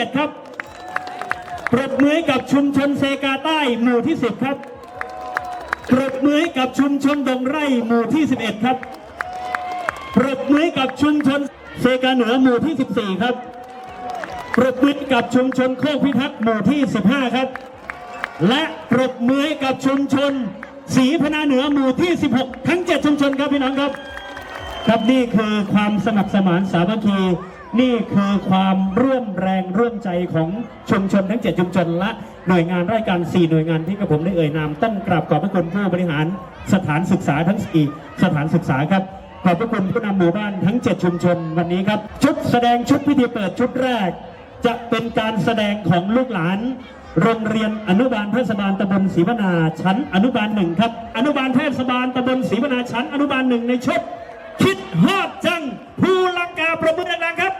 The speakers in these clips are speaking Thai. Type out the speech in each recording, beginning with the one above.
7 ครับ ปรบมือกับชุมชนเซกาใต้หมู่ที่ 10 ครับ ปรบมือกับชุมชนดงไร่หมู่ที่ 11 ครับ ปรบมือกับชุมชนเซกาเหนือหมู่ที่ 14 ครับ ปรบมือกับชุมชนโคกพิทักษ์หมู่ที่ 15 ครับ และปรบมือกับชุมชนศรีพนาเหนือหมู่ที่ 16 ทั้ง 7 ชุมชนครับพี่น้องครับ ครับนี่คือความสมัครสมานสามัคคี นี่คือความร่วมแรงร่วมใจของชุมชนทั้ง7ชุมชนและหน่วยงานราชการ 4 หน่วยงานที่กระผมได้เอ่ยนามต้องกราบขอบพระคุณผู้บริหารสถานศึกษาทั้ง4สถานศึกษาครับ ขอบพระคุณผู้นำหมู่บ้านทั้ง 7 ชุมชนวันนี้ครับ ชุดแสดงชุดพิธีเปิดชุดแรก จะเป็นการแสดงของลูกหลานโรงเรียนอนุบาลเทศบาลตำบลศรีวนาชั้นอนุบาลหนึ่งครับ อนุบาลเทศบาลตำบลศรีวนาชั้นอนุบาลหนึ่งในชุด คิดฮอดจังภูลังกาประมือดังๆครับ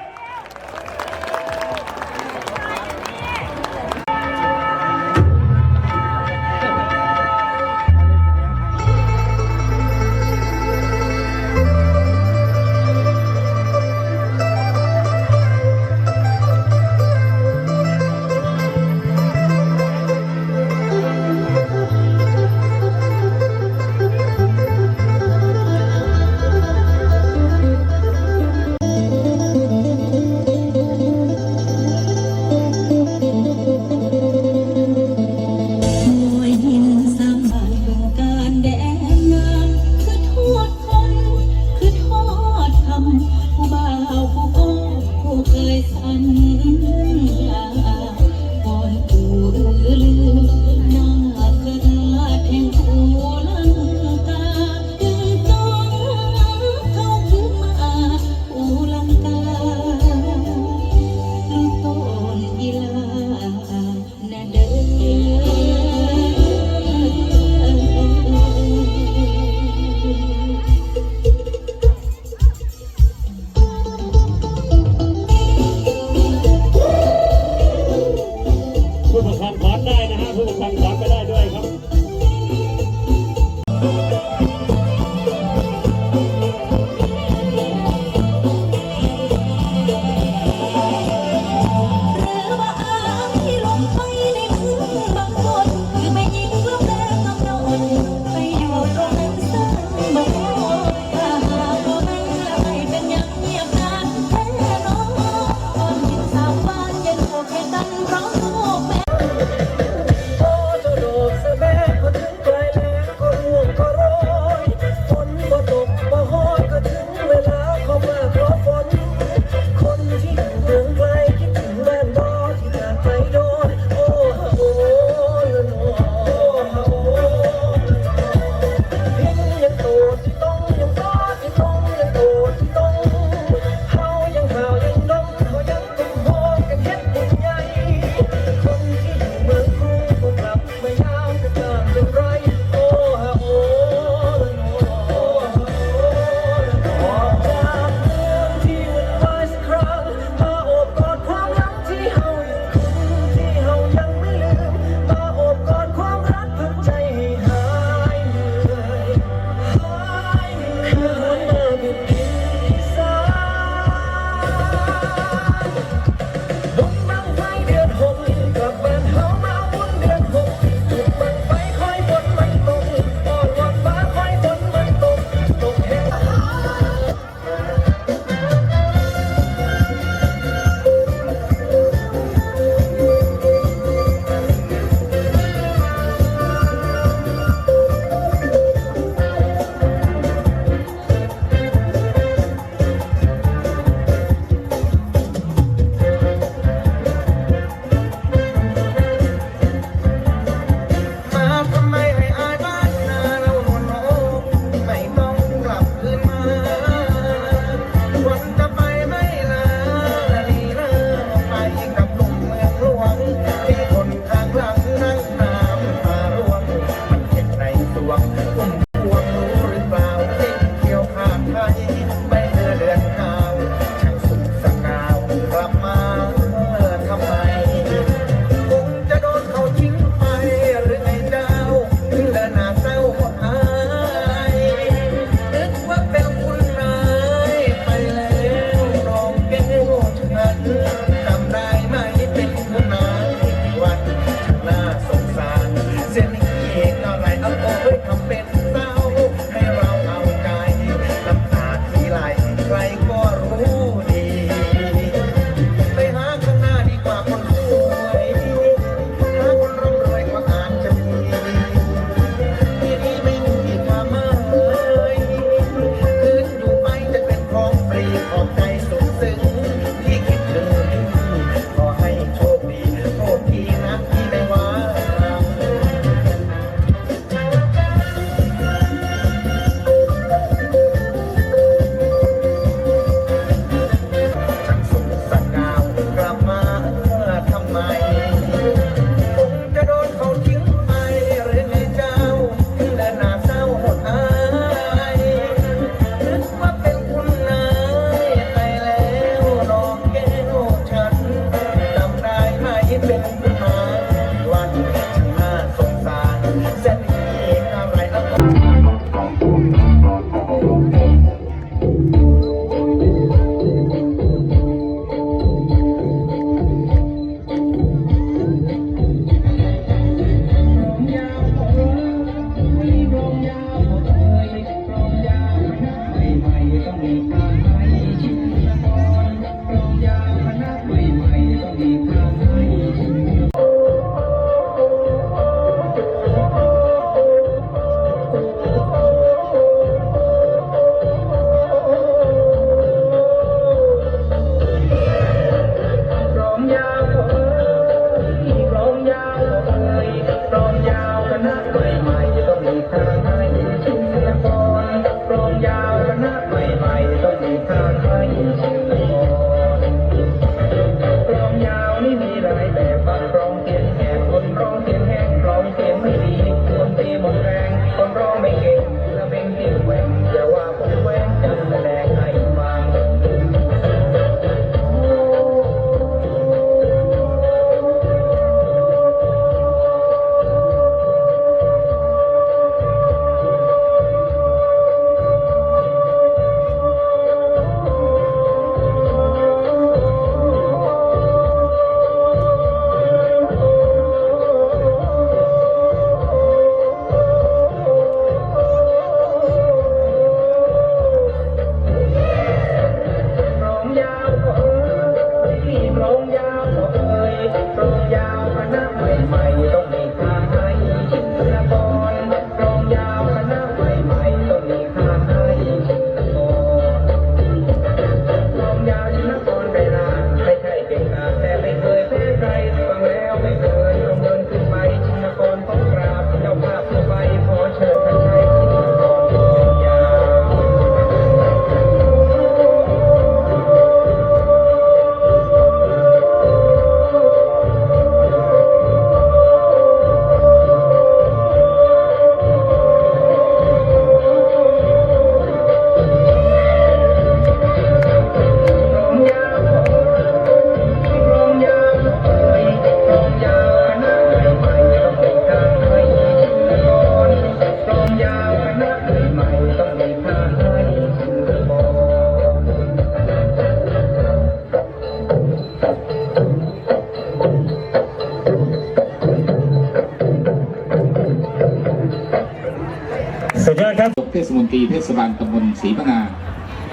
ศมนตรีเทศบาลตำบลศรีพนา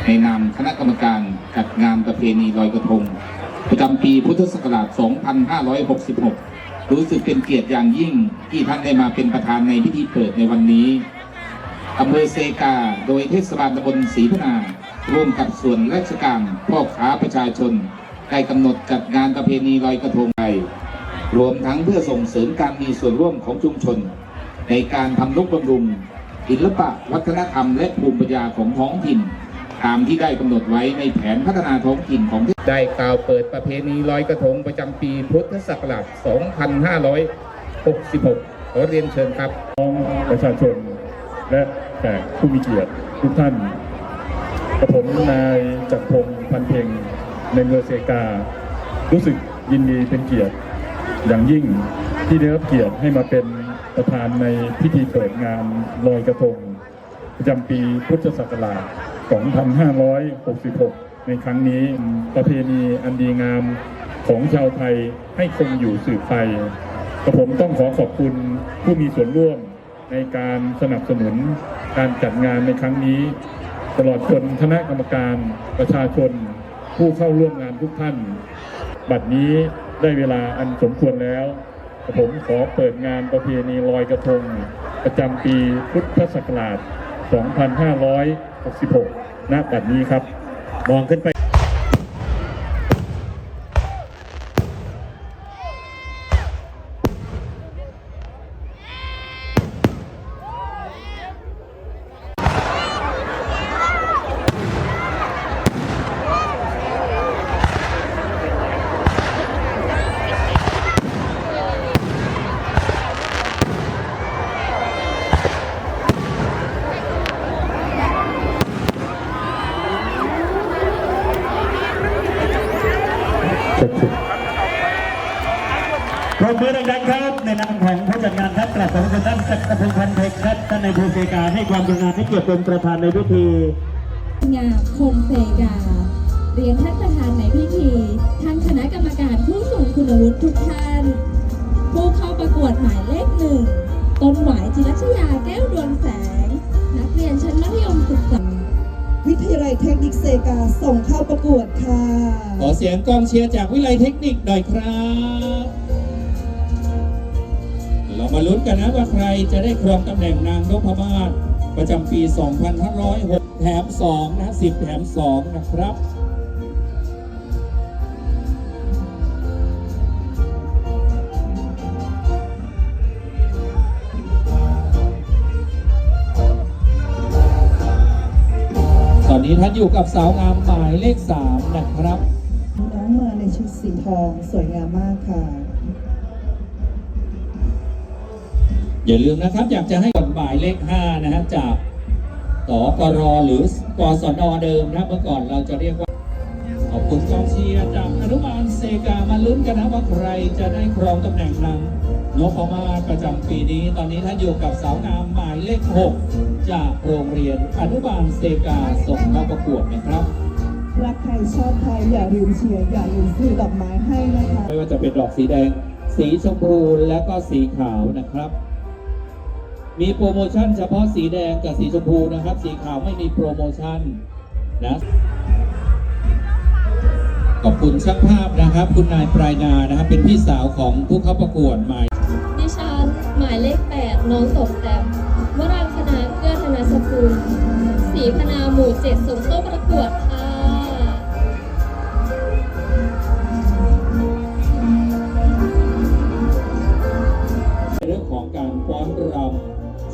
ในนามคณะกรรมการจัดงานประเพณีลอยกระทง ประจำปีพุทธศักราช 2566 รู้สึกเป็นเกียรติอย่างยิ่งที่ท่านได้มาเป็นประธานในพิธีเปิดในวันนี้อำเภอเซกา โดยเทศบาลตำบลศรีพนา ร่วมกับส่วนราชการพ่อค้าประชาชน ได้กำหนดจัดงานประเพณีลอยกระทงไทยรวมทั้งเพื่อส่งเสริมการมีส่วนร่วมของชุมชน ในการทำนุบำรุง ศิลปะวัฒนธรรมและภูมิปัญญาของท้องถิ่น ตามที่ได้กำหนดไว้ในแผนพัฒนาท้องถิ่นของได้กล่าวเปิดประเพณีลอยกระทงประจำปีพุทธศักราช 2566 ขอเรียนเชิญครับน้องประชาชนและแขกผู้มีเกียรติทุกท่านกระผมนายจักรพงศ์พันเพ็งในเมืองเซกา รู้สึกยินดีเป็นเกียรติ อย่างยิ่งที่ได้รับเกียรติให้มาเป็น ประธานในพิธีเปิดงานลอยกระทงประจำปีพุทธศักราช 2566 ในครั้งนี้ประเพณีอันดีงามของชาวไทยให้คงอยู่สืบไปกระผมต้องขอขอบคุณผู้มีส่วนร่วมในการสนับสนุนการจัดงานในครั้งนี้ ตลอดจนคณะกรรมการประชาชน ผู้เข้าร่วมงานทุกท่าน บัดนี้ได้เวลาอันสมควรแล้ว ผมขอเปิดงานประเพณีลอยกระทง ประจำปีพุทธศักราช 2566 ณ บัดนี้ครับ มองขึ้นไป มือดังๆครับในนามของผู้จัดงานครับกราบขอบคุณท่านจักรพงศ์พันเพชรครับท่านในายอำเภอเซกาให้ความกรุณาที่เกียรติเป็นประธานในพิธีงามคงเซกาเรียนท่านประธานในพิธีท่านคณะกรรมการผู้ทรงคุณวุฒิทุกท่าน ผู้เข้าประกวดหมายเลขหนึ่งต้นหวายจิรัชยาแก้วดวงแสง นักเรียนชั้นมัธยมศึกษาวิทยาลัยเทคนิคเซกาส่งเข้าประกวดค่ะ ขอเสียงกองเชียร์จากวิไลเทคนิคหน่อยครับเรา มาลุ้นกันนะว่าใครจะได้ครองตำแหน่งนางนพมาศประจำปี 2506 แถม 2 นะ 10 แถม 2 นะครับตอนนี้ท่านอยู่กับสาวงามหมายเลข 3 นะครับ น้องมาในชุดสีทองสวยงามมากค่ะ อย่าลืมนะครับ อยากจะให้กฎหมายเลข 5 นะฮะจากสกรหรือกศนเดิมนะเมื่อก่อนเราจะเรียกว่า ขอบคุณกองเชียร์จากอนุบาลเซกามาลุ้นกันนะว่าใครจะได้ครองตำแหน่งนางนพมาศประจำปีนี้ ตอนนี้ท่านอยู่กับสาวงามหมายเลข 6 จากโรงเรียนอนุบาลเซกาส่งเข้าประกวดนะครับรักใครชอบใครอย่าลืมเชียร์อย่าลืมซื้อดอกไม้ให้นะคะ ไม่ว่าจะเป็นดอกสีแดง สีชมพูและก็สีขาวนะครับ มีโปรโมชั่นเฉพาะสีแดงกับสีชมพูนะครับ สีขาวไม่มีโปรโมชั่นนะขอบคุณช่างภาพนะครับ คุณนายปลายนานะครับ เป็นพี่สาวของผู้เข้าประกวดหมายดิฉันหมายเลข8น้องตกแต้มวรางคณาเกื้อธนสกุลศรีพนาหมู่เจ็ดส่งเข้าประกวด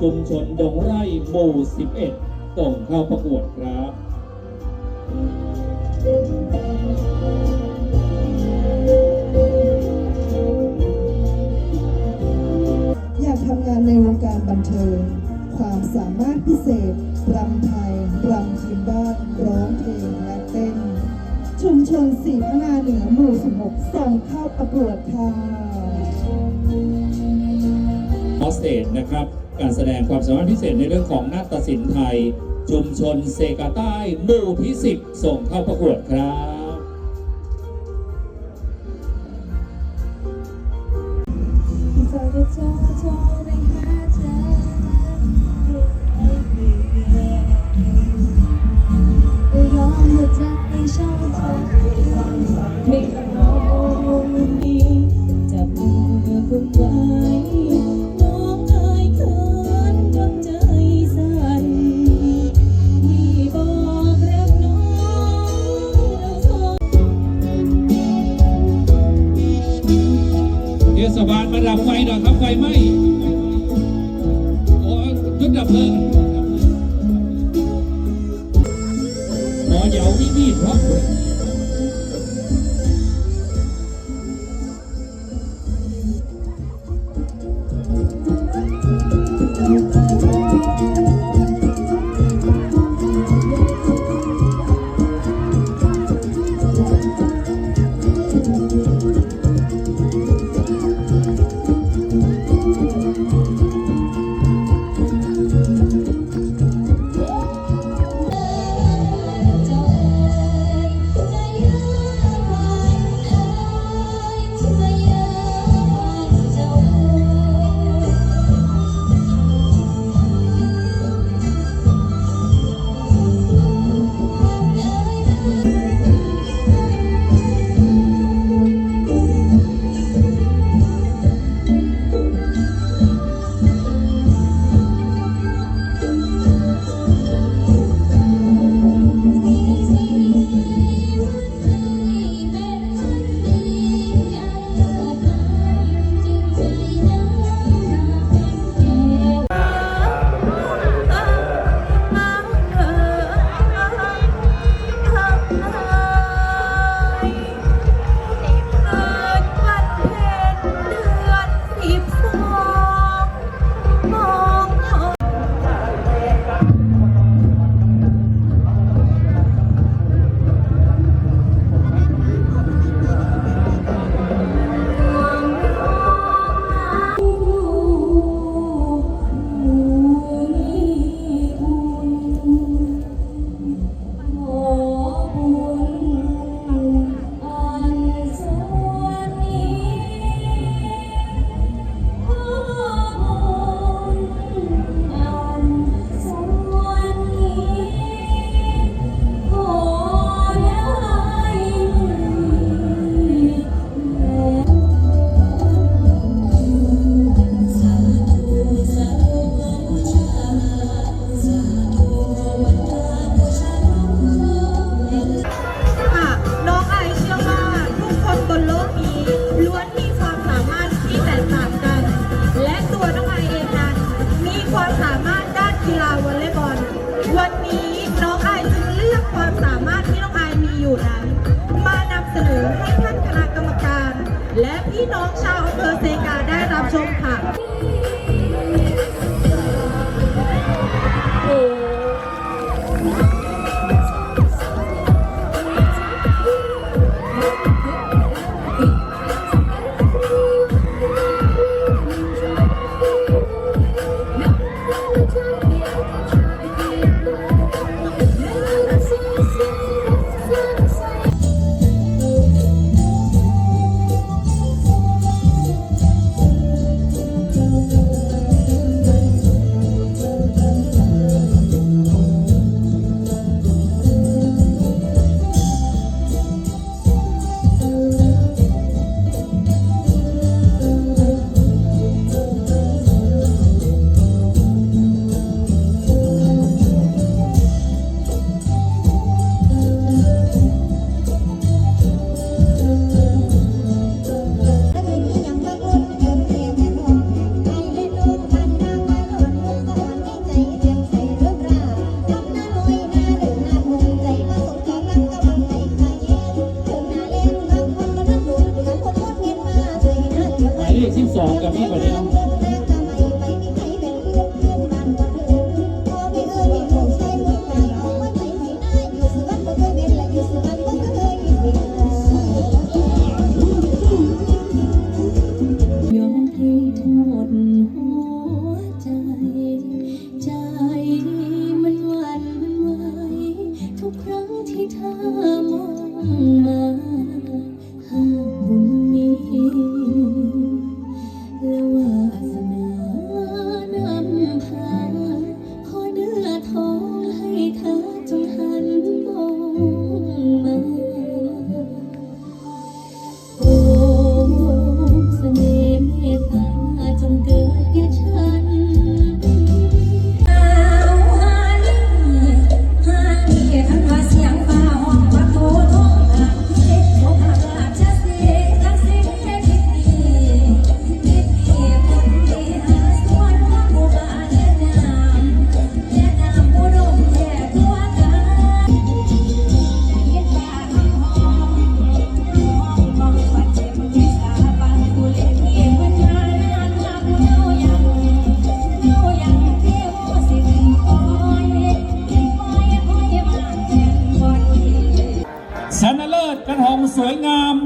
ชุมชนดงไร่หมู่ 11 ส่งเข้าประกวดครับอยากทำงานในวงการบันเทิง ความสามารถพิเศษรำไทยรำพื้นบ้านร้องเพลงและเต้น ชุมชนสีพนาเหนือหมู่ 16 ส่งเข้าประกวดค่ะออสเตดนะครับ การแสดงความสามารถพิเศษในเรื่องของนาฏศิลป์ไทย ชุมชนเซกาใต้หมู่ที่10ส่งเข้าประกวดครับ เหยาวิมีดพร้อม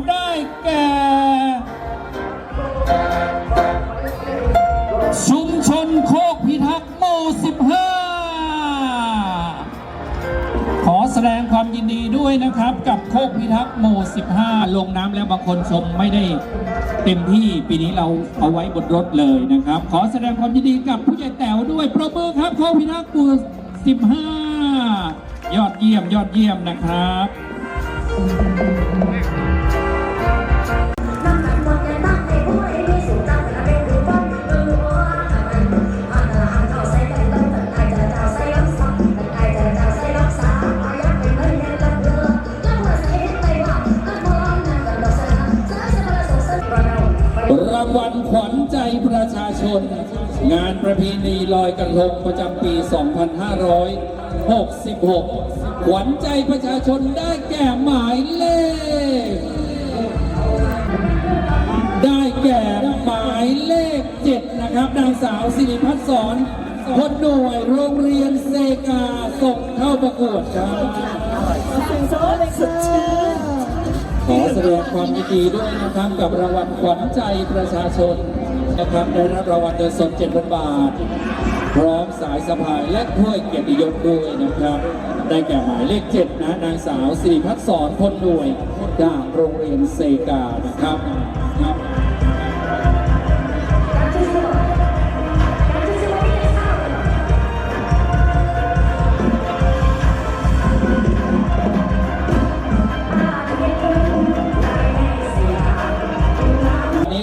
ได้แก่ ชุมชนโคกพิทักษ์หมู่ 15 ขอแสดงความยินดีด้วยนะครับ กับโคกพิทักษ์หมู่ 15 ลงน้ำแล้วบางคนชมไม่ได้เต็มที่ปีนี้เราเอาไว้บนรถเลยนะครับ ขอแสดงความยินดีกับผู้ใหญ่แต๋วด้วยปรบมือครับโคกพิทักษ์หมู่ 15 ยอดเยี่ยมยอดเยี่ยมนะครับ ชน งานประเพณีลอยกระทงประจำปี 2566 ขวัญใจประชาชนได้แก่หมายเลข ได้แก่หมายเลข 7 นะครับนางสาวสิริพัฒน์สอนคนหน่วยโรงเรียนเซกาส่งเข้าประกวดครับขอแสดงความยินดีด้วยนะครับกับรางวัลขวัญใจประชาชน นะครับได้รับรางวัลเงินสด7,000บาท พร้อมสายสะพายและถ้วยเกียรติยศด้วยนะครับ ได้แก่หมายเลข7นะนางสาวสิริพัฒน์สอนพลหน่วยจากโรงเรียนเซกานะครับ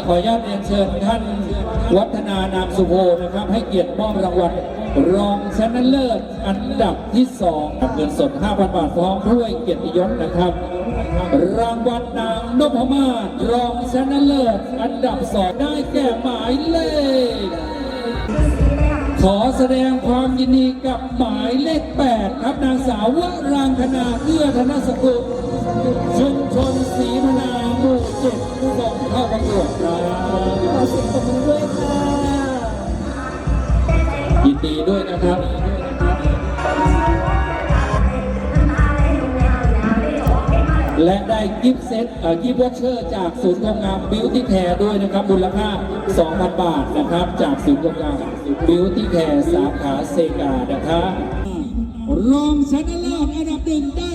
ขออนุญาตเรียนเชิญท่านวัฒนานามสุโภนะครับ ให้เกียรติมอบรางวัลรองชนะเลิศอันดับที่สองเงินสด 5,000 บาทพร้อมถ้วยเกียรติยศนะครับ รางวัลนางนพมาศรองชนะเลิศอันดับสองได้แก่หมายเลขขอแสดงความยินดีกับหมายเลข 8 ครับนางสาววรางคณาเอื้อธนสกุล ชุมชนศรีพนาหมู่เจ็ดส่งเข้าประกวดครับขอเสียงปรบมือด้วยค่ะ ยินดีด้วยนะครับและได้กิฟต์เซตกิฟต์วอเชอร์ จากศูนย์กงงามบิวตี้แคร์ด้วยนะครับมูลค่า 2,000 บาทนะครับ จากศูนย์กงงามบิวตี้แคร์สาขาเซกานะครับรองชนะเลิศอันดับหนึ่งได้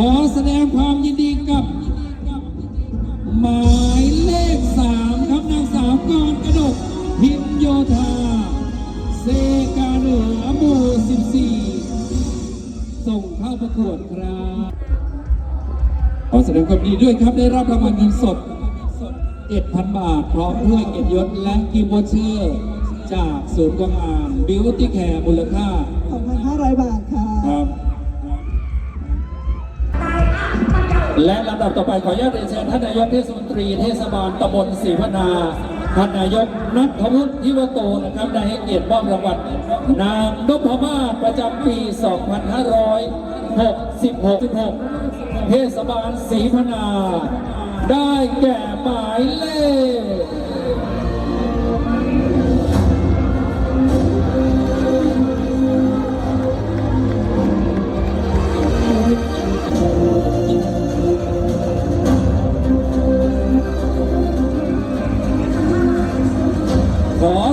ขอแสดงความยินดีกับ หมายเลขสามครับนางสาวกรกระดกพิมโยธาเซกาเหนือหมู่14 ส่งเข้าประกวดครับขอแสดงความยินดีด้วยครับได้รับรางวัลเงินสด 1,000 บาท พร้อมด้วยเกียรติยศและกิฟต์วอเชอร์ จากศูนย์กวางอามบิวตี้แคร์มูลค่า 2,500 บาท และลำดับต่อไปขออนุญาตเรียนเชิญท่านนายกเทศมนตรีเทศบาลตำบลศรีพนา ท่านนายกนัทวุฒิทิวโตนะครับได้ให้เกียรติมอบรางวัลนางนพมาศประจำปี 2566 เทศบาลศรีพนา ได้แก่หมายเลข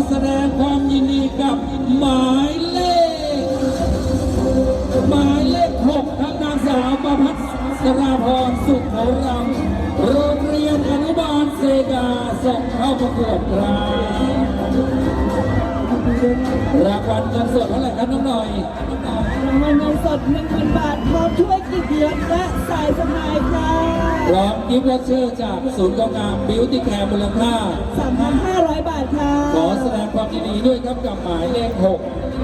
แสดงความยินดีกับหมายเลข หมายเลขหกครับนางสาวประพัฒสราพรสุขโขรังโรงเรียนอนุบาลเซกาส่งเข้าประกวดครับรางวัลเงินสดเท่าไหร่ครับน้องหน่อยรางวัลเงินสด1,000บาทพร้อมถ้วยกิตติยศและสายสมายค่ะพร้อมกิฟต์วอเชอร์จากศูนย์กองงามบิวตี้แคร์มูลค่า3,500 บาทค่ะ นดีด้วยครับกับหมายเลข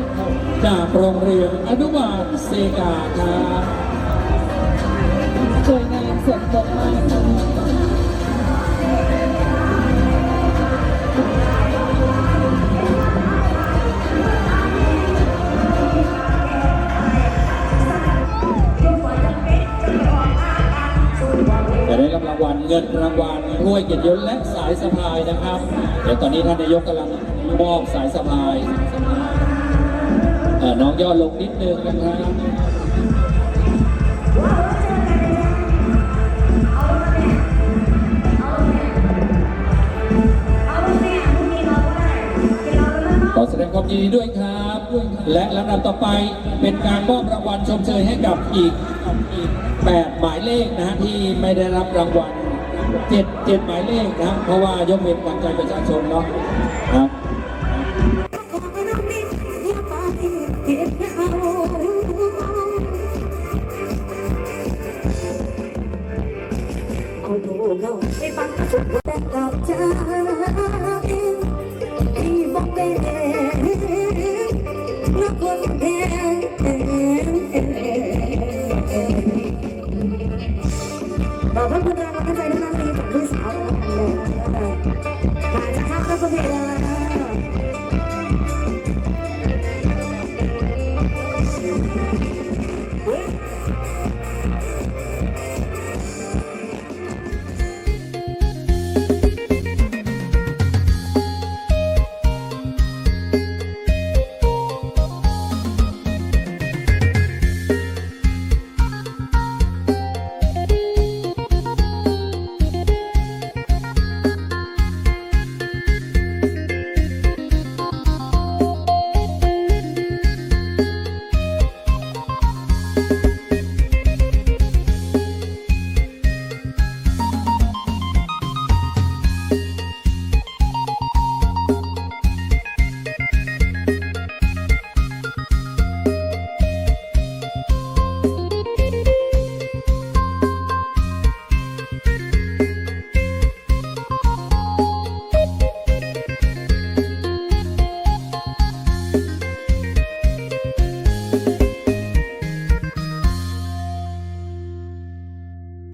6จากโรงเรียนอนุบาลเซกาครับสวยงามสมบูรณ์มากจะได้รับรางวัลเงินรางวัลถ้วยเกียรติยศและสายสะพายนะครับ เดี๋ยวตอนนี้ท่านนายกกำลัง มอบสายสะพายน้องย่อลงนิดนึงนะครับขอแสดงความยินดีด้วยครับ และลำดับต่อไปเป็นการมอบรางวัลชมเชยให้กับอีกอีกแปดหมายเลขนะฮะที่ไม่ได้รับรางวัลเจ็ดเจ็ดหมายเลขนะเพราะว่ายกเว้นขวัญใจประชาชนเนาะครับ